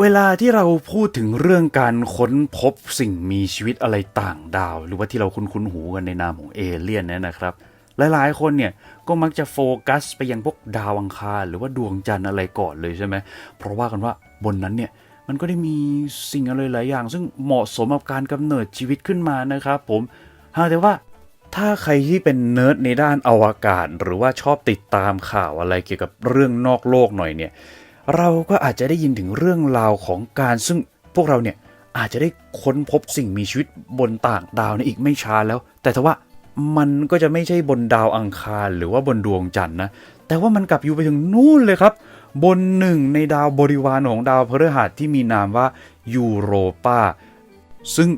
เวลาที่เราพูดถึงเรื่องการค้นพบสิ่งมีชีวิตอะไรต่างดาว หรือว่าที่เราคุ้นๆหูกันในนามของเอเลี่ยนเนี่ยนะครับ หลายๆคนเนี่ยก็มักจะโฟกัสไปยังพวกดาวอังคารหรือว่าดวงจันทร์อะไรก่อนเลยใช่ไหมเพราะว่ากันว่าบนนั้นเนี่ยมันก็ได้มีสิ่งอะไรหลายอย่าง ซึ่งเหมาะสมกับการกำเนิดชีวิตขึ้นมานะครับผมหากแต่ว่าถ้าใครที่เป็นเนิร์ดในด้านอวกาศ หรือว่าชอบติดตามข่าวอะไรเกี่ยวกับเรื่องนอกโลกหน่อยเนี่ย เราก็อาจจะได้ยินถึงเรื่องราวของการซึ่งพวกเราเนี่ยอาจจะได้ค้นพบสิ่งมีชีวิตบนต่างดาวในอีกไม่ช้าแล้ว แต่ถ้าว่ามันก็จะไม่ใช่บนดาวอังคารหรือว่าบนดวงจันทร์นะ แต่ว่ามันกลับอยู่ไปถึงนู่นเลยครับ บนหนึ่งในดาวบริวารของดาวพฤหัสที่มีนามว่ายูโรปาซึ่ง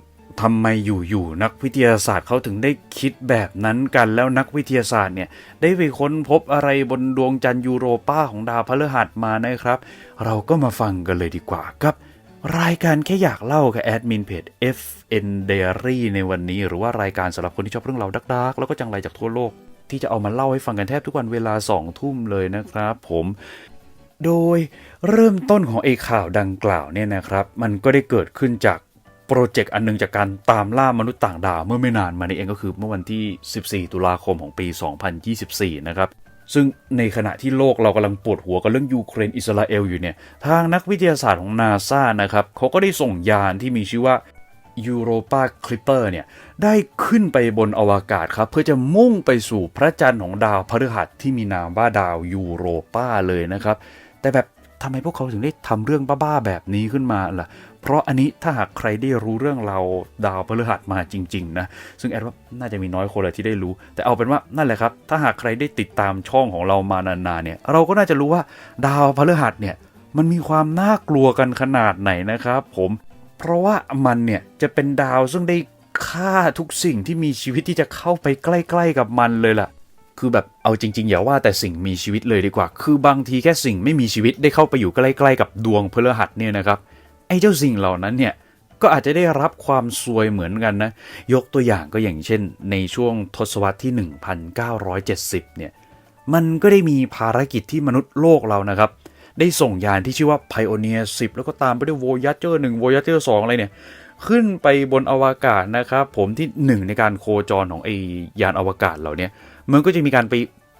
ทำไมอยู่ๆนักวิทยาศาสตร์เขาถึงได้คิดแบบนั้นกันแล้วนักวิทยาศาสตร์เนี่ยได้ไปค้นพบอะไรบนดวงจันทร์ยูโรป้าของดาวพฤหัสมานะครับ เราก็มาฟังกันเลยดีกว่าครับ รายการแค่อยากเล่ากับแอดมินเพจ FN Diary ในวันนี้ หรือว่ารายการสำหรับคนที่ชอบเรื่องราวดักๆ แล้วก็จังไรจากทั่วโลก ที่จะเอามาเล่าให้ฟังกันแทบทุกวันเวลา2ทุ่มเลยนะครับ ผมโดยเริ่มต้นของไอ้ข่าวดังกล่าวเนี่ยนะครับ มันก็ได้เกิดขึ้นจาก โปรเจกต์อันหนึงจากการตามล่ามนุษย์ต่างดาวเมื่อไม่นานมานี้เองก็คือเมื่อวันที่ 14 ตุลาคมของปี 2024 นะครับซึ่งในขณะที่โลกเรากำลังปวดหัวกับเรื่องยูเครนอิสราเอลอยู่เนี่ย ทางนักวิทยาศาสตร์ของนาซานะครับเขาก็ได้ส่งยานที่มีชื่อว่า Europa Clipper เนี่ย ได้ขึ้นไปบนอวกาศครับ เพื่อจะมุ่งไปสู่พระจันทร์ของดาวพฤหัสที่มีนามว่าดาวยูโรปาเลยนะครับ แต่แบบทำไมพวกเขาถึงได้ทำเรื่องบ้าๆแบบนี้ขึ้นมาล่ะ เพราะอันนี้ถ้าหากใครได้รู้เรื่องเราดาวพฤหัสมาจริงๆนะซึ่งแอดว่าน่าจะมีน้อยคนเลยที่ได้รู้ แต่เอาเป็นว่านั่นแหละครับถ้าหากใครได้ติดตามช่องของเรามานานๆเนี่ยเราก็น่าจะรู้ว่าดาวพฤหัสเนี่ยมันมีความน่ากลัวกันขนาดไหนนะครับผมเพราะว่ามันเนี่ยจะเป็นดาวซึ่งได้ฆ่าทุกสิ่งที่มีชีวิตที่จะเข้าไปใกล้ๆกับมันเลยล่ะ คือแบบเอาจริง ๆ อย่าว่าแต่สิ่งมีชีวิตเลยดีกว่า คือบางทีแค่สิ่งไม่มีชีวิตได้เข้าไปอยู่ใกล้ ๆ กับดวงพฤหัสเนี่ยนะครับ อ้เจ้าสิ่งเหล่านั้นเนี่ยก็อาจจะได้รับความซวยเหมือนกันนะ ยกตัวอย่างก็อย่างเช่น ในช่วงทศวรรษที่ 1970 เนี่ย มันก็ได้มีภารกิจที่มนุษย์โลกเรานะครับ ได้ส่งยานที่ชื่อว่า Pioneer 10 แล้วก็ตามไปด้วย Voyager 1 Voyager 2 อะไรเนี่ย ขึ้นไปบนอวกาศนะครับผมที่หนึ่งในการโคจรของไอยานอวกาศเหล่านี้มันก็จะมีการไป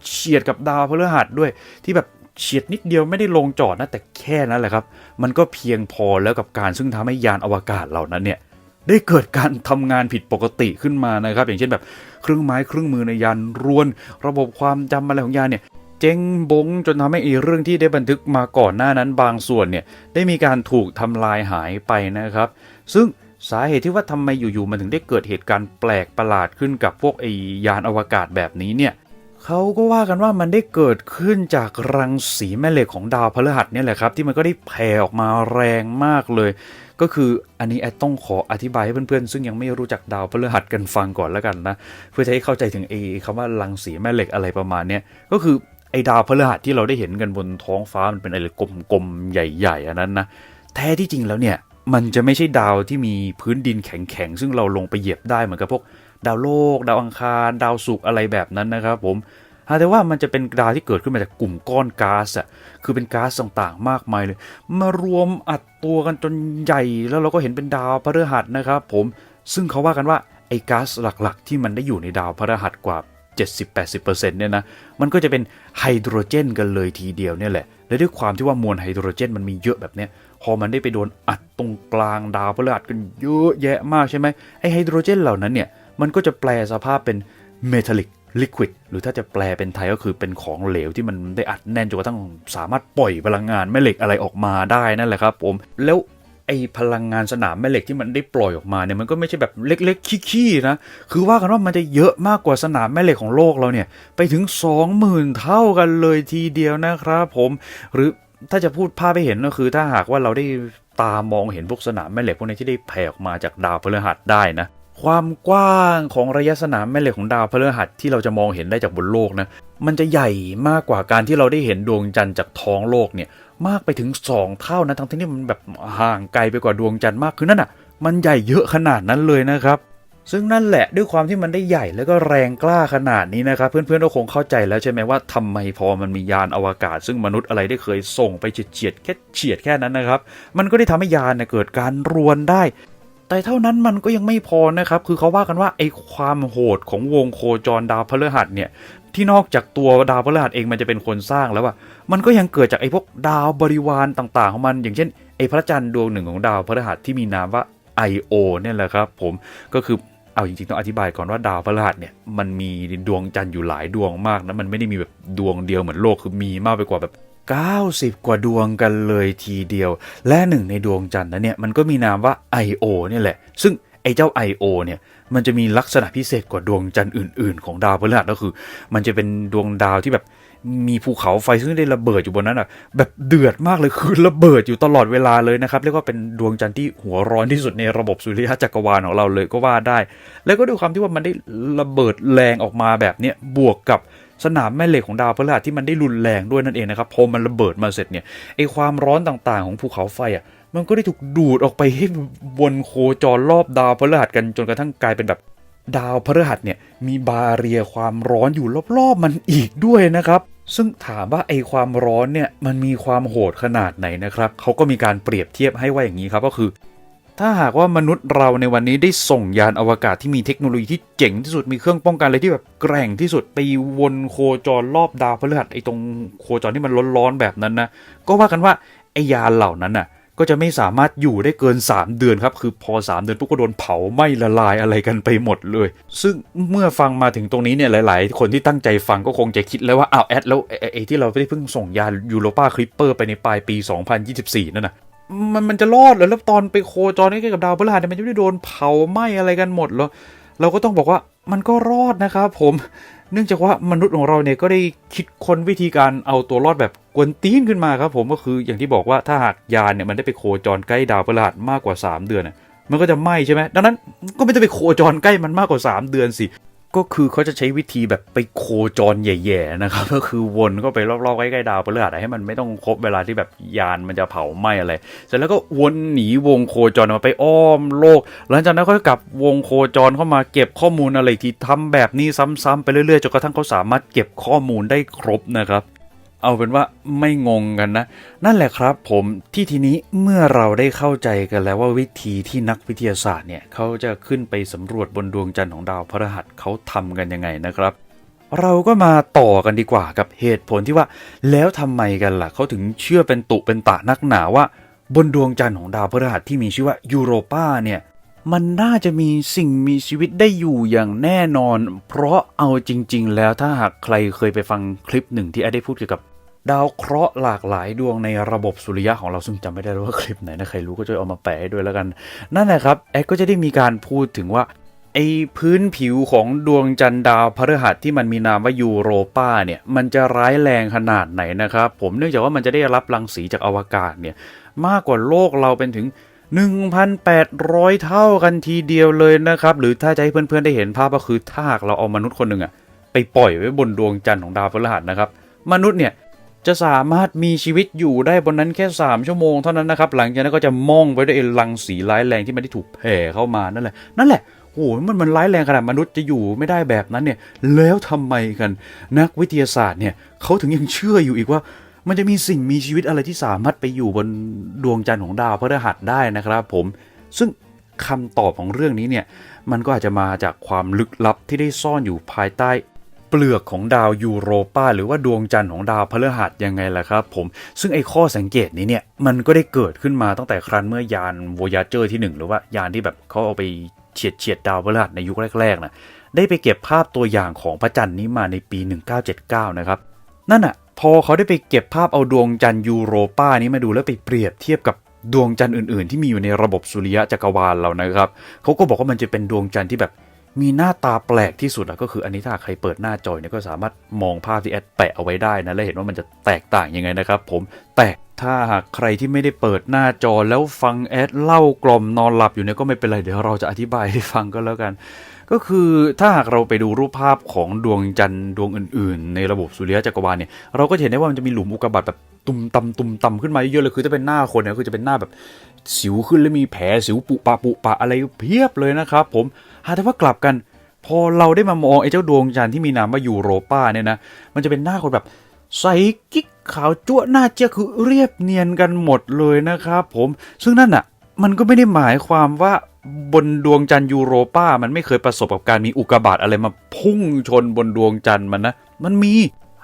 เฉียดกับดาวพฤหัสด้วยที่แบบ เฉียดนิดเดียวไม่ได้ลงจอดนะแต่แค่นั้นแหละครับ มันก็เพียงพอแล้วกับการซึ่งทำให้ยานอวกาศเหล่านั้นเนี่ยได้เกิดการทำงานผิดปกติขึ้นมานะครับ อย่างเช่นแบบเครื่องไม้เครื่องมือในยานรวน ระบบความจำอะไรของยานเนี่ยเจ๊งบงจนทำให้อีเรื่องที่ได้บันทึกมาก่อนหน้านั้นบางส่วนเนี่ยได้มีการถูกทำลายหายไปนะครับ ซึ่งสาเหตุที่ว่าทำไมอยู่ๆมันถึงได้เกิดเหตุการณ์แปลกประหลาดขึ้นกับพวกไอยานอวกาศแบบนี้เนี่ย เขาก็ว่ากันว่ามันได้เกิดขึ้นจากรังสีแม่เหล็กของดาวพฤหัสเนี่ยแหละครับ ที่มันก็ได้แผ่ออกมาแรงมากเลย ก็คืออันนี้แอดต้องขออธิบายให้เพื่อนๆ ซึ่งยังไม่รู้จักดาวพฤหัสกันฟังก่อนแล้วกันนะเพื่อจะให้เข้าใจถึงไอ้คำว่ารังสีแม่เหล็กอะไรประมาณเนี้ยก็คือไอ้ดาวพฤหัสที่เราได้เห็นกันบนท้องฟ้ามันเป็นอะไรกลมๆใหญ่ๆอันนั้นนะแท้ที่จริงแล้วเนี่ยมันจะไม่ใช่ดาวที่มีพื้นดินแข็งๆซึ่งเราลงไปเหยียบได้เหมือนกับพวก ดาวโลก ดาวอังคารดาวศุกร์อะไรแบบนั้นนะครับผมแต่ว่ามันจะเป็นดาวที่เกิดขึ้นมาจากกลุ่มก้อนก๊าซอะคือเป็นก๊าซต่างๆ มากมายเลย มารวมอัดตัวกันจนใหญ่แล้วเราก็เห็นเป็นดาวพฤหัสนะครับผมซึ่งเขาว่ากันว่าไอ้ก๊าซหลักๆ ที่มันได้อยู่ในดาวพฤหัสกว่า 70-80%เนี่ยนะมันก็จะเป็นไฮโดรเจนกันเลยทีเดียวเนี่ยแหละและด้วยความที่ว่ามวลไฮโดรเจนมันมีเยอะแบบเนี้ยพอมันได้ไปโดนอัดตรงกลางดาวพฤหัสกันเยอะแยะมากใช่ไหมไอไฮโดรเจนเหล่านั้นเนี่ย มันก็จะแปลสภาพเป็นเมทัลลิกลิควิดหรือถ้าจะแปลเป็นไทยก็คือเป็นของเหลวที่มันได้อัดแน่นจนกระทั่งสามารถปล่อยพลังงานแม่เหล็กอะไรออกมาได้นั่นแหละครับผมแล้วไอพลังงานสนามแม่เหล็กที่มันได้ปล่อยออกมาเนี่ยมันก็ไม่ใช่แบบเล็กๆขี้ๆนะคือว่ากันว่ามันจะเยอะมากกว่าสนามแม่เหล็กของโลกเราเนี่ยไปถึง 20,000 เท่ากันเลยทีเดียวนะครับผมหรือถ้าจะพูดภาพไปเห็นก็คือถ้าหากว่าเราได้ตามองเห็นพวกสนามแม่เหล็กพวกนี้ที่ได้แผ่ออกมาจากดาวพฤหัสได้นะ ความกว้างของระยะสนามแม่เหล็กของดาวพฤหัสที่เราจะมองเห็นได้จากบนโลกนะ มันจะใหญ่มากกว่าการที่เราได้เห็นดวงจันทร์จากท้องโลกเนี่ยมากไปถึง 2 เท่านะทั้งที่มันแบบห่างไกลไปกว่าดวงจันทร์มากคือนั่นอะ มันใหญ่เยอะขนาดนั้นเลยนะครับ ซึ่งนั่นแหละด้วยความที่มันได้ใหญ่แล้วก็แรงกล้าขนาดนี้นะครับ เพื่อนๆก็คงเข้าใจแล้วใช่ไหมว่าทำไมพอมันมียานอวกาศ ซึ่งมนุษย์อะไรได้เคยส่งไปเฉียดๆแค่เฉียดแค่นั้นนะครับ มันก็ได้ทำให้ยานเนเกิดการรวนได้ แต่เท่านั้นมันก็ยังไม่พอนะครับ คือเขาว่ากันว่าไอ้ความโหดของวงโคจรดาวพฤหัสเนี่ยที่นอกจากตัวดาวพฤหัสเองมันจะเป็นคนสร้างแล้วอะมันก็ยังเกิดจากไอ้พวกดาวบริวารต่างๆของมัน อย่างเช่นไอ้พระจันทร์ดวงหนึ่งของดาวพฤหัสที่มีนามว่า I.O. เนี่ยแหละครับ ผมก็คือเอาจริงๆต้องอธิบายก่อนว่าดาวพฤหัสเนี่ยมันมีดวงจันทร์อยู่หลายดวงมากนะมันไม่ได้มีแบบดวงเดียวเหมือนโลกคือมีมากไปกว่าแบบ 90 กว่าดวงกันเลยทีเดียว และหนึ่งในดวงจันทร์นั้นเนี่ยมันก็มีนามว่า I.O. เนี่ยแหละ ซึ่งไอ้เจ้า I.O. เนี่ยมันจะมีลักษณะพิเศษกว่าดวงจันทร์อื่น ๆ ของดาวพฤหัสก็คือ มันจะเป็นดวงดาวที่แบบมีภูเขาไฟซึ่งได้ระเบิดอยู่บนนั้นอะแบบเดือดมากเลยคือระเบิดอยู่ตลอดเวลาเลยนะครับเรียกว่าเป็นดวงจันทร์ที่หัวร้อนที่สุดในระบบสุริยะจักรวาลของเราเลยก็ว่าได้ แล้วก็ด้วยความที่ว่ามันได้ระเบิดแรงออกมาแบบเนี้ยบวกกับ สนามแม่เหล็กของดาวพฤหัสที่มันได้รุนแรงด้วยนั่นเองนะครับพอมันระเบิดมาเสร็จเนี่ยไอความร้อนต่างๆของภูเขาไฟอะมันก็ได้ถูกดูดออกไปให้วนโคจรรอบดาวพฤหัสกันจนกระทั่งกลายเป็นแบบดาวพฤหัสเนี่ยมีบาเรียความร้อนอยู่รอบๆมันอีกด้วยนะครับ ซึ่งถามว่าไอความร้อนเนี่ยมันมีความโหดขนาดไหนนะครับเขาก็มีการเปรียบเทียบให้ว่าอย่างนี้ครับก็คือ ถ้าหากว่ามนุษย์เราในวันนี้ได้ส่งยานอวกาศที่มีเทคโนโลยีที่เจ๋งที่สุดมีเครื่องป้องกันอะไรที่แบบแกร่งที่สุดไปวนโคจรรอบดาวพฤหัสไอตรงโคจรที่มันร้อนๆแบบนั้นนะก็ว่ากันว่าไอยานเหล่านั้นน่ะก็จะไม่สามารถอยู่ได้เกิน 3 เดือนครับ คือพอ 3 เดือนปุ๊บก็โดนเผาไหม้ละลายอะไรกันไปหมดเลย ซึ่งเมื่อฟังมาถึงตรงนี้เนี่ยหลาย ๆ คนที่ตั้งใจฟังก็คงจะคิดแล้วว่าอ้าวแอดแล้วไอ้ไอ้ไอ้ที่เราได้เพิ่งส่งยานยูโรปาคลิปเปอร์ไปในปลายปี 2024 นั่นน่ะ มันมันจะรอดเหรอแล้วตอนไปโคจรใกล้กับดาวพฤหัสเนี่ยมันจะไม่ได้โดนเผาไหม้อะไรกันหมดเหรอเราก็ต้องบอกว่ามันก็รอดนะครับผมเนื่องจากว่ามนุษย์ของเราเนี่ยก็ได้คิดค้นวิธีการเอาตัวรอดแบบกวนตีนขึ้นมาครับผมก็คืออย่างที่บอกว่าถ้าหากยานเนี่ยมันได้ไปโคจรใกล้ดาวพฤหัสมากกว่า 3 เดือนมันก็จะไหม้ใช่ไหมดังนั้นก็ไม่ต้องไปโคจรใกล้มันมากกว่า 3 เดือนสิ ก็คือเขาจะใช้วิธีแบบไปโคจรใหญ่ๆนะครับ ก็คือวนก็ไปรอบๆใกล้ๆดาวพฤหัสให้มันไม่ต้องครบเวลาที่แบบยานมันจะเผาไหม้อะไร เสร็จแล้วก็วนหนีวงโคจรมาไปอ้อมโลก หลังจากนั้นก็กลับวงโคจรเข้ามาเก็บข้อมูลอะไรที่ทำแบบนี้ซ้ำๆไปเรื่อยๆจนกระทั่งเขาสามารถเก็บข้อมูลได้ครบนะครับ เอาเป็นว่าไม่งงกันนะ นั่นแหละครับผมที่ทีนี้เมื่อเราได้เข้าใจกันแล้วว่าวิธีที่นักวิทยาศาสตร์เนี่ยเขาจะขึ้นไปสำรวจบนดวงจันทร์ของดาวพฤหัสเขาทำกันยังไงนะครับเราก็มาต่อกันดีกว่ากับเหตุผลที่ว่า แล้วทำไมกันล่ะเขาถึงเชื่อเป็นตุเป็นตะนักหนาว่า บนดวงจันทร์ของดาวพฤหัสที่มีชื่อว่ายูโรปาเนี่ยมันน่าจะมีสิ่งมีชีวิตได้อยู่อย่างแน่นอน เพราะเอาจริง ๆ แล้วถ้าหากใครเคยไปฟังคลิปหนึ่งที่ไอได้พูดเกี่ยวกับ ดาวเคราะห์หลากหลายดวงในระบบสุริยะของเราซึ่งจำไม่ได้ว่าคลิปไหนนะใครรู้ก็ช่วยเอามาแปะให้ด้วยแล้วกัน นั่นแหละครับแอดก็จะได้มีการพูดถึงว่าไอ้พื้นผิวของดวงจันทร์ดาวพฤหัสที่มันมีนามว่ายูโรปาเนี่ยมันจะร้ายแรงขนาดไหนนะครับ ผมเนื่องจากว่ามันจะได้รับรังสีจากอวกาศเนี่ยมากกว่าโลกเราเป็นถึง 1,800 เท่ากันทีเดียวเลยนะครับ หรือถ้าจะให้เพื่อนๆได้เห็นภาพก็คือถ้าหากเราเอามนุษย์คนหนึ่งอะไปปล่อยไว้บนดวงจันทร์ของดาวพฤหัสนะครับ มนุษย์เนี่ย จะสามารถมีชีวิตอยู่ได้บนนั้นแค่ 3 ชั่วโมงเท่านั้นนะครับ หลังจากนั้นก็จะมองไปด้วยรังสีร้ายแรงที่มันได้ถูกแผ่เข้ามานั่นแหละนั่นแหละโอ้โหมันมันร้ายแรงขนาดมนุษย์จะอยู่ไม่ได้แบบนั้นเนี่ย แล้วทำไมกันนักวิทยาศาสตร์เนี่ยเขาถึงยังเชื่ออยู่อีกว่า มันจะมีสิ่งมีชีวิตอะไรที่สามารถไปอยู่บนดวงจันทร์ของดาวพฤหัสได้นะครับผม ซึ่งคำตอบของเรื่องนี้เนี่ย มันก็อาจจะมาจากความลึกลับที่ได้ซ่อนอยู่ภายใต้ เปลือกของดาวยูโรปาหรือว่าดวงจันทร์ของดาวพฤหัสยังไงล่ะครับผมซึ่งไอ้ข้อสังเกตนี้เนี่ยมันก็ได้เกิดขึ้นมาตั้งแต่ครั้นเมื่อยาน Voyager ที่ 1 หรือว่ายานที่แบบเขาเอาไปเฉียดเฉียดดาวพฤหัสในยุคแรกๆนะได้ไปเก็บภาพตัวอย่างของพระจันทร์นี้มาในปี 1979 นะครับ นั่นอะพอเขาได้ไปเก็บภาพเอาดวงจันทร์ยูโรปานี้มาดูแล้วไปเปรียบเทียบกับดวงจันทร์อื่นๆ ที่มีอยู่ในระบบสุริยะจักรวาลเรานะครับเขาก็บอกว่ามันจะเป็นดวงจันทร์ที่แบบ มีหน้าตาแปลกที่สุดอะก็คืออันนี้ถ้าใครเปิดหน้าจอยเนี่ยก็สามารถมองภาพที่แอดแปะเอาไว้ได้นะและเห็นว่ามันจะแตกต่างยังไงนะครับผมแต่ถ้าหากใครที่ไม่ได้เปิดหน้าจอแล้วฟังแอดเล่ากล่อมนอนหลับอยู่เนี่ยก็ไม่เป็นไรเดี๋ยวเราจะอธิบายให้ฟังก็แล้วกัน ก็คือถ้าหากเราไปดูรูปภาพของดวงจันทร์ดวงอื่น ๆ ในระบบสุริยะจักรวาลเนี่ยเราก็จะเห็นได้ว่ามันจะมีหลุมอุกกาบาตแบบตุ่มตำตุ่มตำขึ้นมาเยอะๆเลยคือถ้าเป็นหน้าคนเนี่ยคือจะเป็นหน้าแบบสิวขึ้นแล้วมีแผลสิวปุปะปุปะอะไรเพียบเลยนะครับผม หากแต่ว่ากลับกัน พอเราได้มามองไอ้เจ้าดวงจันทร์ที่มีนามว่ายูโรปาเนี่ยนะ มันจะเป็นหน้าคนแบบใสกิ๊กขาวจั่วหน้าเจ๊ยคือเรียบเนียนกันหมดเลยนะครับผม ซึ่งนั่นอะ มันก็ไม่ได้หมายความว่าบนดวงจันทร์ยูโรปามันไม่เคยประสบกับการมีอุกกาบาตอะไรมาพุ่งชนบนดวงจันทร์มันนะ มันมี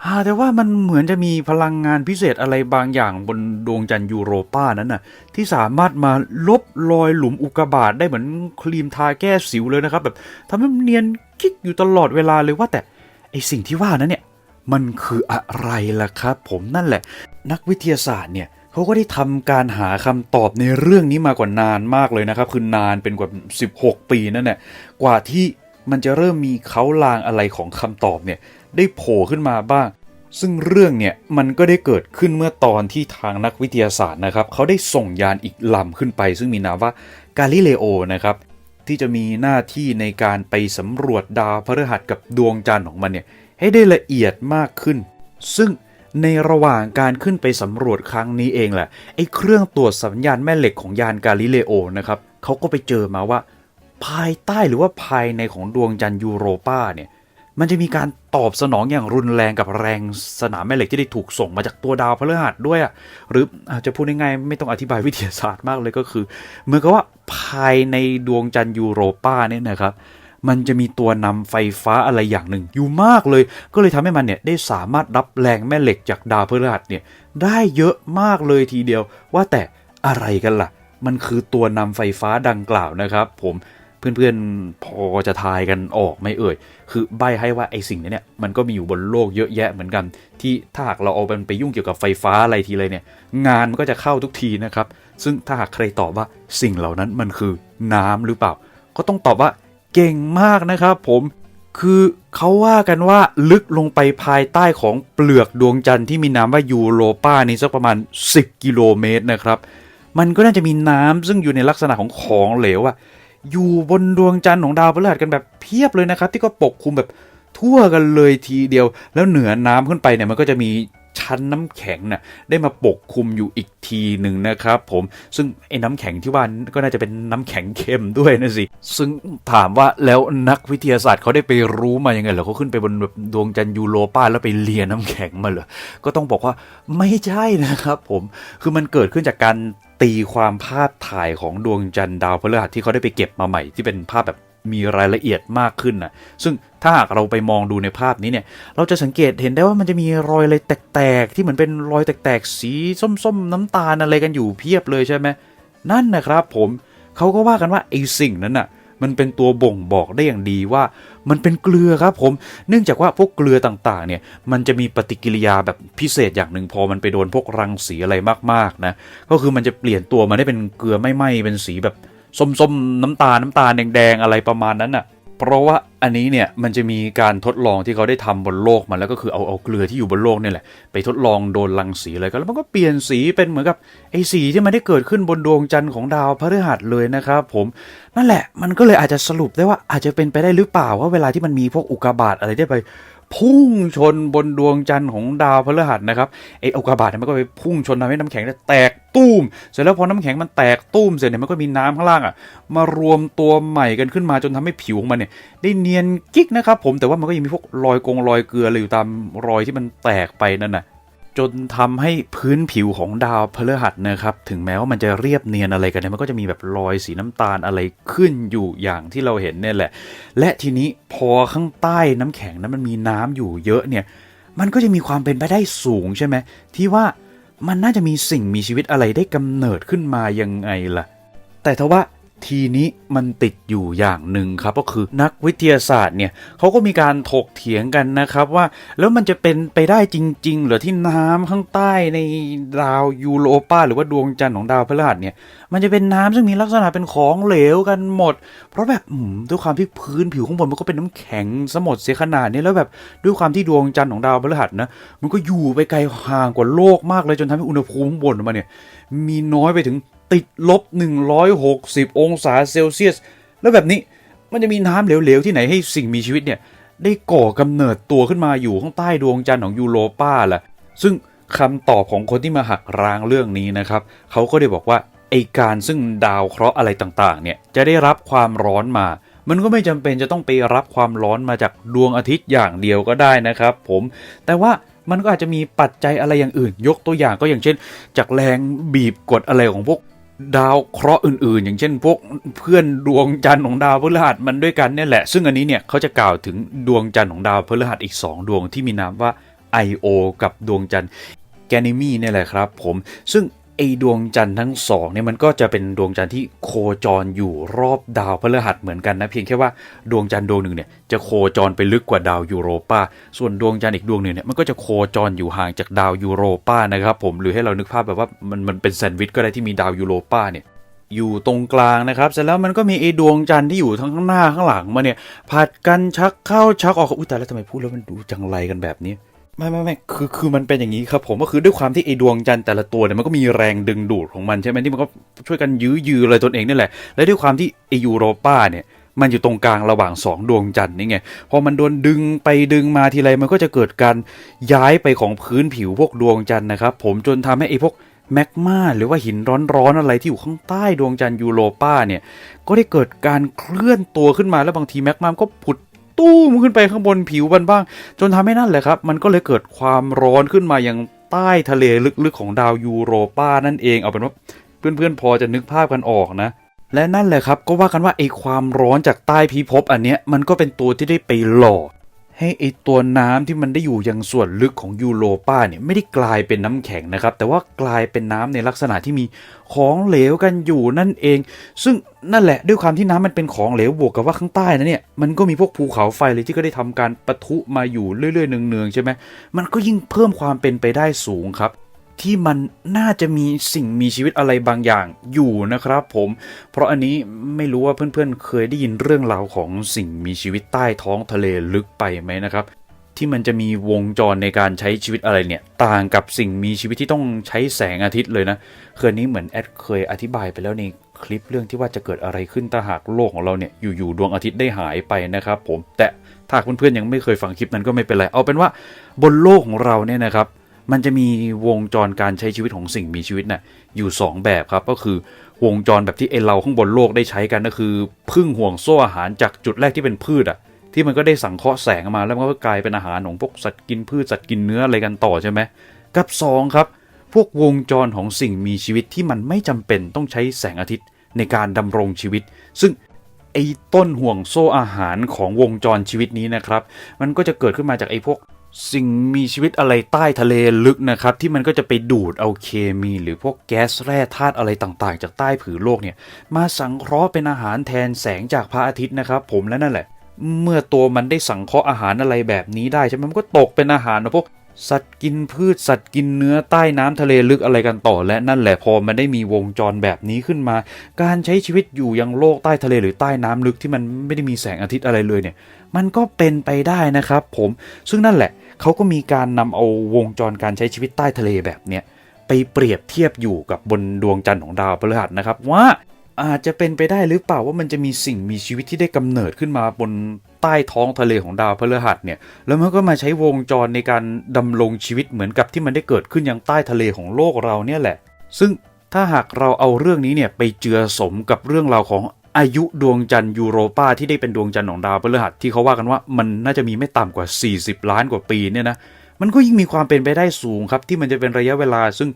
อ่าแต่ว่ามันเหมือนจะมีพลังงานพิเศษอะไรบางอย่างบนดวงจันทร์ยูโรป้านั้นน่ะ ที่สามารถมาลบรอยหลุมอุกกาบาตได้เหมือนครีมทาแก้สิวเลยนะครับ แบบทำให้มันเนียนกิ๊กอยู่ตลอดเวลาเลยว่าแต่ไอสิ่งที่ว่านั้นเนี่ย มันคืออะไรล่ะครับ ผมนั่นแหละ นักวิทยาศาสตร์เนี่ยเขาก็ได้ทำการหาคำตอบในเรื่องนี้มากว่านานมากเลยนะครับ คือนานเป็นกว่า 16 ปีนั่นแหละกว่าที่มันจะเริ่มมีเขาลางอะไรของคำตอบเนี่ย ได้โผล่ขึ้นมาบ้าง ซึ่งเรื่องเนี่ยมันก็ได้เกิดขึ้นเมื่อตอนที่ทางนักวิทยาศาสตร์นะครับเขาได้ส่งยานอีกลำขึ้นไป ซึ่งมีนามว่ากาลิเลโอนะครับที่จะมีหน้าที่ในการไปสำรวจดาวพฤหัสกับดวงจันทร์ของมันเนี่ยให้ได้ละเอียดมากขึ้น ซึ่งในระหว่างการขึ้นไปสำรวจครั้งนี้เองแหละไอ้เครื่องตรวจสัญญาณแม่เหล็กของยานกาลิเลโอนะครับเขาก็ไปเจอมาว่า ภายใต้หรือว่าภายในของดวงจันทร์ยูโรปาเนี่ย มันจะมีการตอบสนองอย่างรุนแรงกับแรงสนามแม่เหล็กที่ได้ถูกส่งมาจากตัวดาวพฤหัสด้วยอะหรืออาจจะพูดง่ายๆไม่ต้องอธิบายวิทยาศาสตร์มากเลยก็คือ เหมือนกับว่าภายในดวงจันทร์ยูโรป้าเนี่ยนะครับมันจะมีตัวนำไฟฟ้าอะไรอย่างหนึ่ง อยู่มากเลย ก็เลยทำให้มันเนี่ยได้สามารถรับแรงแม่เหล็กจากดาวพฤหัสเนี่ยได้เยอะมากเลยทีเดียว ว่าแต่อะไรกันล่ะ มันคือตัวนำไฟฟ้าดังกล่าวนะครับ ผม เพื่อนๆ พอจะทายกันออกไม่เอ่ย คือใบให้ว่าไอ้สิ่งนี้เนี่ยมันก็มีอยู่บนโลกเยอะแยะเหมือนกัน ที่ถ้าหากเราเอามันไปยุ่งเกี่ยวกับไฟฟ้าอะไรทีเลยเนี่ย งานมันก็จะเข้าทุกทีนะครับ ซึ่งถ้าหากใครตอบว่าสิ่งเหล่านั้นมันคือน้ำหรือเปล่า ก็ต้องตอบว่าเก่งมากนะครับผมคือเขาว่ากันว่าลึกลงไปภายใต้ของเปลือกดวงจันทร์ที่มีน้ำว่ายูโรป้านี่สักประมาณ 10 กิโลเมตรนะครับ มันก็น่าจะมีน้ำซึ่งอยู่ในลักษณะของของเหลวอะ อยู่บนดวงจันทร์ของดาวพฤหัสกันแบบเพียบเลยนะครับ ที่ก็ปกคลุมแบบทั่วกันเลยทีเดียว แล้วเหนือน้ำขึ้นไปเนี่ยมันก็จะมี ชั้นน้ำแข็งน่ะได้มาปกคลุมอยู่อีกทีหนึ่งนะครับผมซึ่งไอ้น้ำแข็งที่ว่านก็น่าจะเป็นน้ำแข็งเค็มด้วยนะสิ ซึ่งถามว่าแล้วนักวิทยาศาสตร์เขาได้ไปรู้มายังไงเหรอเขาขึ้นไปบนแบบดวงจันทร์ยูโรป้าแล้วไปเลียน้ำแข็งมาเหรอก็ต้องบอกว่าไม่ใช่นะครับผมคือมันเกิดขึ้นจากการตีความภาพถ่ายของดวงจันทร์ดาวพฤหัสที่เขาได้ไปเก็บมาใหม่ที่เป็นภาพแบบมีรายละเอียดมากขึ้นนะซึ่ง ถ้าหากเราไปมองดูในภาพนี้เนี่ย เราจะสังเกตเห็นได้ว่ามันจะมีรอยอะไรแตกๆ ที่เหมือนเป็นรอยแตกๆ สีส้มๆ น้ำตาลอะไรกันอยู่เพียบเลยใช่ไหม นั่นนะครับผมเขาก็ว่ากันว่าไอ้สิ่งนั้นน่ะ มันเป็นตัวบ่งบอกได้อย่างดีว่า มันเป็นเกลือครับผม เนื่องจากว่าพวกเกลือต่างๆ เนี่ย มันจะมีปฏิกิริยาแบบพิเศษอย่างหนึ่งพอมันไปโดนพวกรังสีอะไรมากๆนะ ก็คือมันจะเปลี่ยนตัวมาได้เป็นเกลือไม่ไหม้เป็นสีแบบส้มๆ น้ำตาลน้ำตาลแดงๆ อะไรประมาณนั้นน่ะ เพราะว่าอันนี้เนี่ยมันจะมีการทดลองที่เขาได้ทำบนโลกมาแล้วก็คือเอาเอาเกลือที่อยู่บนโลกเนี่ยแหละไปทดลองโดนรังสีอะไรกันแล้วมันก็เปลี่ยนสีเป็นเหมือนกับไอ้สีที่มันได้เกิดขึ้นบนดวงจันทร์ของดาวพฤหัสเลยนะครับผมนั่นแหละมันก็เลยอาจจะสรุปได้ว่าอาจจะเป็นไปได้หรือเปล่าว่าเวลาที่มันมีพวกอุกกาบาตอะไรได้ไปพุ่งชนบนดวงจันทร์ของดาวพฤหัสนะครับไอ้อุกกาบาตเนี่ยมันก็ไปพุ่งชนทำให้น้ำแข็งแตก ตุ้ม เสร็จแล้วพอน้ำแข็งมันแตกตุ้มเสร็จเนี่ยมันก็มีน้ำข้างล่างอะมารวมตัวใหม่กันขึ้นมาจนทำให้ผิวของมันเนี่ยได้เนียนกิ๊กนะครับผมแต่ว่ามันก็ยังมีพวกรอยกงรอยเกลืออะไรอยู่ตามรอยที่มันแตกไปนั่นน่ะจนทำให้พื้นผิวของดาวพฤหัสนะครับ ถึงแม้ว่ามันจะเรียบเนียนอะไรกันเนี่ยมันก็จะมีแบบรอยสีน้ำตาลอะไรขึ้นอยู่อย่างที่เราเห็นเนี่ยแหละ และทีนี้พอข้างใต้น้ำแข็งนั้นมันมีน้ำอยู่เยอะเนี่ย มันก็จะมีความเป็นไปได้สูงใช่ไหมที่ว่า มันน่าจะมีสิ่งมีชีวิตอะไรได้กำเนิดขึ้นมายังไงล่ะ แต่ทว่า ทีนี้มันติดอยู่อย่างหนึ่งครับก็คือนักวิทยาศาสตร์เนี่ยเขาก็มีการถกเถียงกันนะครับว่าแล้วมันจะเป็นไปได้จริง ๆ หรือที่น้ำข้างใต้ในดาวยูโรปาหรือว่าดวงจันทร์ของดาวพฤหัสเนี่ยมันจะเป็นน้ำซึ่งมีลักษณะเป็นของเหลวกันหมด เพราะแบบด้วยความที่พื้นผิวข้างบนมันก็เป็นน้ำแข็งสมดเสียขนาดนี้แล้วแบบด้วยความที่ดวงจันทร์ของดาวพฤหัสนะมันก็อยู่ไปไกลห่างกว่าโลกมากเลยจนทำให้อุณหภูมิข้างบนมันเนี่ยมีน้อยไปถึง ติดลบ 160 องศาเซลเซียส แล้วแบบนี้มันจะมีน้ำเหลวๆ ที่ไหนให้สิ่งมีชีวิตเนี่ย ได้ก่อกำเนิดตัวขึ้นมาอยู่ข้างใต้ดวงจันทร์ของยูโรปาล่ะ ซึ่งคำตอบของคนที่มาหักรางเรื่องนี้นะครับ เขาก็ได้บอกว่าไอการซึ่งดาวเคราะห์อะไรต่างๆ เนี่ย จะได้รับความร้อนมา มันก็ไม่จำเป็นจะต้องไปรับความร้อนมาจากดวงอาทิตย์อย่างเดียวก็ได้นะครับ ผม แต่ว่ามันก็อาจจะมีปัจจัยอะไรอย่างอื่น ยกตัวอย่างก็อย่างเช่น จากแรงบีบกดอะไรของพวก ดาวเคราะห์อื่นๆ อย่างเช่นพวกเพื่อนดวงจันทร์ของดาวพฤหัสมันด้วยกันเนี่ยแหละ ซึ่งอันนี้เนี่ยเขาจะกล่าวถึงดวงจันทร์ของดาวพฤหัสอีก 2 ดวงที่มีนามว่า Io กับดวงจันทร์แกนิมีเนี่ยแหละครับผม ซึ่ง ไอดวงจันทร์ทั้งสองเนี่ยมันก็จะเป็นดวงจันทร์ที่โคจรอยู่รอบดาวพฤหัสเหมือนกันนะเพียงแค่ว่าดวงจันทร์ดวงหนึ่งเนี่ยจะโคจรไปลึกกว่าดาวยูโรปาส่วนดวงจันทร์อีกดวงหนึ่งเนี่ยมันก็จะโคจรอยู่ห่างจากดาวยูโรปานะครับผมหรือให้เรานึกภาพแบบว่ามันมันเป็นแซนด์วิชก็ได้ที่มีดาวยูโรปาเนี่ยอยู่ตรงกลางนะครับ เสร็จแล้วมันก็มีไอ้ดวงจันทร์ที่อยู่ทั้งข้างหน้าข้างหลังมาเนี่ยผัดกันชักเข้าชักออกอุ้ยแต่แล้วทำไมพูดแล้วมันดูจังไรกันแบบนี้ ไม่ไม่ไม่คือคือมันเป็นอย่างนี้ครับผมก็คือด้วยความที่ไอดวงจันทร์แต่ละตัวเนี่ยมันก็มีแรงดึงดูดของมันใช่ไหมที่มันก็ช่วยกันยื้อยืออะไรตนเองนี่แหละ และด้วยความที่ไอยูโรป้าเนี่ยมันอยู่ตรงกลางระหว่างสองดวงจันทร์นี่ไง พอมันโดนดึงไปดึงมาทีไรมันก็จะเกิดการย้ายไปของพื้นผิวพวกดวงจันทร์นะครับผมจนทำให้ไอพวกแมกมาหรือว่าหินร้อนๆอะไรที่อยู่ข้างใต้ดวงจันทร์ยูโรป้าเนี่ยก็ได้เกิดการเคลื่อนตัวขึ้นมาแล้วบางทีแมกมาก็ผุด ตู้มขึ้นไปข้างบนผิวมันบ้าง จนทำให้นั่นแหละครับ มันก็เลยเกิดความร้อนขึ้นมาอย่างใต้ทะเลลึกๆของดาวยูโรปานั่นเองเอาเป็นว่าเพื่อนๆพอจะนึกภาพกันออกนะและนั่นแหละครับก็ว่ากันว่าไอ้ความร้อนจากใต้พิภพอันเนี้ยมันก็เป็นตัวที่ได้ไปหล่อ ให้ไอตัวน้ำที่มันได้อยู่ยังส่วนลึกของยูโรปาเนี่ยไม่ได้กลายเป็นน้ำแข็งนะครับ แต่ว่ากลายเป็นน้ำในลักษณะที่มีของเหลวกันอยู่นั่นเอง ซึ่งนั่นแหละด้วยความที่น้ำมันเป็นของเหลวบวกกับว่าข้างใต้นะเนี่ยมันก็มีพวกภูเขาไฟเลยที่ก็ได้ทำการปะทุมาอยู่เรื่อยๆเนืองๆใช่ไหมมันก็ยิ่งเพิ่มความเป็นไปได้สูงครับ ที่มันน่าจะมีสิ่งมีชีวิตอะไรบางอย่างอยู่นะครับผม เพราะอันนี้ไม่รู้ว่าเพื่อนๆ เคยได้ยินเรื่องราวของสิ่งมีชีวิตใต้ท้องทะเลลึกไปไหมนะครับ ที่มันจะมีวงจรในการใช้ชีวิตอะไรเนี่ย ต่างกับสิ่งมีชีวิตที่ต้องใช้แสงอาทิตย์เลยนะคืนนี้เหมือนแอดเคยอธิบายไปแล้วในคลิปเรื่องที่ว่าจะเกิดอะไรขึ้นถ้าหากโลกของเราเนี่ยอยู่ๆดวงอาทิตย์ได้หายไปนะครับผมแต่ถ้าเพื่อนๆยังไม่เคยฟังคลิปนั้นก็ไม่เป็นไร เอาเป็นว่าบนโลกของเราเนี่ยนะครับ มันจะมีวงจรการใช้ชีวิตของสิ่งมีชีวิตน่ะอยู่ 2 แบบครับก็คือวงจรแบบที่ไอเราข้างบนโลกได้ใช้กันก็คือพึ่งห่วงโซ่อาหารจากจุดแรกที่เป็นพืชอะที่มันก็ได้สังเคราะห์แสงออกมาแล้วมันก็กลายเป็นอาหารของพวกสัตว์กินพืชสัตว์กินเนื้ออะไรกันต่อใช่ไหมกับ 2 ครับ พวกวงจรของสิ่งมีชีวิตที่มันไม่จำเป็นต้องใช้แสงอาทิตย์ในการดำรงชีวิต ซึ่งไอ้ต้นห่วงโซ่อาหารของวงจรชีวิตนี้นะครับ มันก็จะเกิดขึ้นมาจากไอ้พวก สิ่งมีชีวิตอะไรใต้ทะเลลึกนะครับ ที่มันก็จะไปดูดเอาเคมี หรือพวกแก๊สแร่ธาตุอะไรต่างๆ จากใต้ผืนโลกเนี่ย มาสังเคราะห์เป็นอาหารแทนแสงจากพระอาทิตย์นะครับ ผมและนั่นแหละ เมื่อตัวมันได้สังเคราะห์อาหารอะไรแบบนี้ได้ใช่ไหมมันก็ตกเป็นอาหารนะพวก สัตว์กินพืชสัตว์กินเนื้อใต้น้ำทะเลลึกอะไรกันต่อ และนั่นแหละพอมันได้มีวงจรแบบนี้ขึ้นมา การใช้ชีวิตอยู่ยังโลกใต้ทะเลหรือใต้น้ำลึกที่มันไม่ได้มีแสงอาทิตย์อะไรเลยเนี่ย มันก็เป็นไปได้นะครับ ผมซึ่งนั่นแหละเขาก็มีการนำเอาวงจรการใช้ชีวิตใต้ทะเลแบบเนี้ยไปเปรียบเทียบอยู่กับบนดวงจันทร์ของดาวพฤหัสนะครับว่า อาจจะเป็นไปได้หรือเปล่าว่ามันจะมีสิ่งมีชีวิตที่ได้กำเนิดขึ้นมาบนใต้ท้องทะเลของดาวพฤหัสเนี่ย แล้วมันก็มาใช้วงจรในการดำรงชีวิตเหมือนกับที่มันได้เกิดขึ้นยังใต้ทะเลของโลกเราเนี่ยแหละ ซึ่งถ้าหากเราเอาเรื่องนี้เนี่ยไปเจือสมกับเรื่องราวของอายุดวงจันทร์ยูโรปาที่ได้เป็นดวงจันทร์ของดาวพฤหัสที่เขาว่ากันว่ามันน่าจะมีไม่ต่ำกว่า 40 ล้านกว่าปีเนี่ยนะ มันก็ยิ่งมีความเป็นไปได้สูงครับที่มันจะเป็นระยะเวลาซึ่ง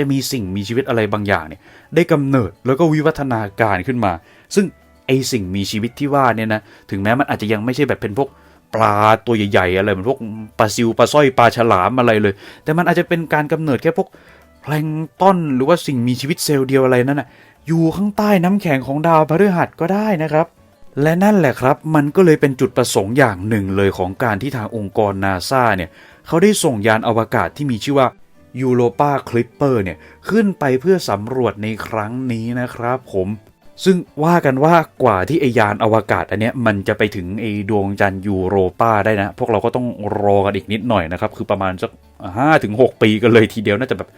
จะมีสิ่งมีชีวิตอะไรบางอย่างเนี่ยได้กำเนิดแล้วก็วิวัฒนาการขึ้นมา ซึ่งไอสิ่งมีชีวิตที่ว่าเนี่ยนะถึงแม้มันอาจจะยังไม่ใช่แบบเป็นพวกปลาตัวใหญ่ๆอะไรเหมือนพวกปลาซิวปลาสร้อยปลาฉลามอะไรเลย แต่มันอาจจะเป็นการกำเนิดแค่พวกแพลงก์ต้นหรือว่าสิ่งมีชีวิตเซลล์เดียวอะไรนั่นน่ะอยู่ข้างใต้น้ำแข็งของดาวพฤหัสก็ได้นะครับ และนั่นแหละครับ มันก็เลยเป็นจุดประสงค์อย่างหนึ่งเลยของการที่ทางองค์กรนาซาเนี่ยเขาได้ส่งยานอวกาศที่มีชื่อว่า ยูโรปาคลิปเปอร์เนี่ย ขึ้นไปเพื่อสำรวจในครั้งนี้นะครับผมซึ่งว่ากันว่ากว่าที่ไอยานอวกาศอันเนี้ยมันจะไปถึงไอดวงจันทร์ยูโรปาได้นะ พวกเราก็ต้องรอกันอีกนิดหน่อยนะครับ คือประมาณสักห้าถึงหกปีกันเลยทีเดียวน่าจะแบบ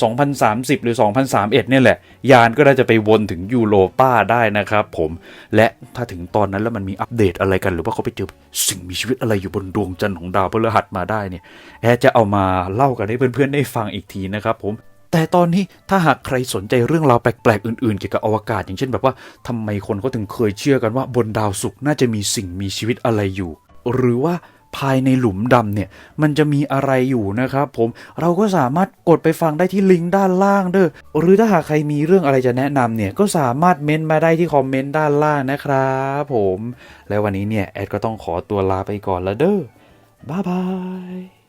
2030 หรือ 2031 เนี่ยแหละ ยานก็น่าจะไปวนถึงยูโรป้าได้นะครับผมและถ้าถึงตอนนั้นแล้วมันมีอัปเดตอะไรกัน หรือว่าเขาไปเจอสิ่งมีชีวิตอะไรอยู่บนดวงจันทร์ของดาวพฤหัสมาได้เนี่ยแอดจะเอามาเล่ากันให้เพื่อนๆได้ฟังอีกทีนะครับผมแต่ตอนนี้ถ้าหากใครสนใจเรื่องราวแปลกๆ อื่นๆ เกี่ยวกับอวกาศ อย่างเช่นแบบว่าทำไมคนเขาถึงเคยเชื่อกันว่าบนดาวศุกร์น่าจะมีสิ่งมีชีวิตอะไรอยู่ หรือว่า ภายในหลุมดำเนี่ย มันจะมีอะไรอยู่นะครับผมเราก็สามารถกดไปฟังได้ที่ลิงก์ด้านล่างเด้อหรือถ้าหากใครมีเรื่องอะไรจะแนะนำเนี่ย ก็สามารถเม้นต์มาได้ที่คอมเมนต์ด้านล่างนะครับผม และวันนี้เนี่ย แอดก็ต้องขอตัวลาไปก่อนละเด้อบ๊ายบาย